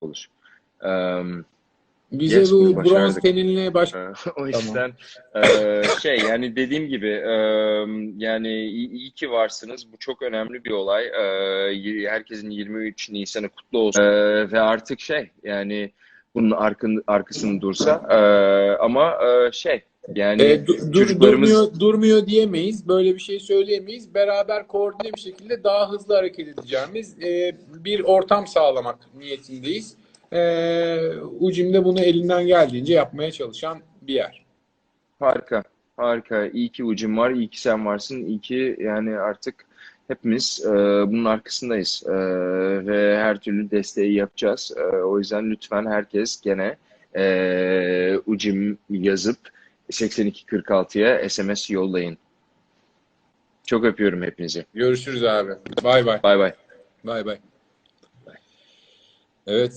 olur. Eee, Bize Yes, bu başardık. teninle baş... Ee, o yüzden eee, şey yani dediğim gibi eee, yani iyi, iyi ki varsınız. Bu çok önemli bir olay. Y- herkesin 23 Nisan'ı kutlu olsun. Eee, ve artık şey yani bunun arkın, arkasını dursa Eee, ama eee, şey yani E, du- çocuklarımız durmuyor, durmuyor diyemeyiz. Böyle bir şey söyleyemeyiz. Beraber koordine bir şekilde daha hızlı hareket edeceğimiz e, bir ortam sağlamak niyetindeyiz. E, Ucim de bunu elinden geldiğince yapmaya çalışan bir yer. harika harika. İyi ki ucum var, iyi ki sen varsın, iyi ki yani artık hepimiz eee, bunun arkasındayız Eee, ve her türlü desteği yapacağız. Eee, o yüzden lütfen herkes gene eee ucum yazıp 8246'ya SMS yollayın. Çok öpüyorum hepinizi. Görüşürüz abi. Bay bay. Bay bay. Bay bay. Evet.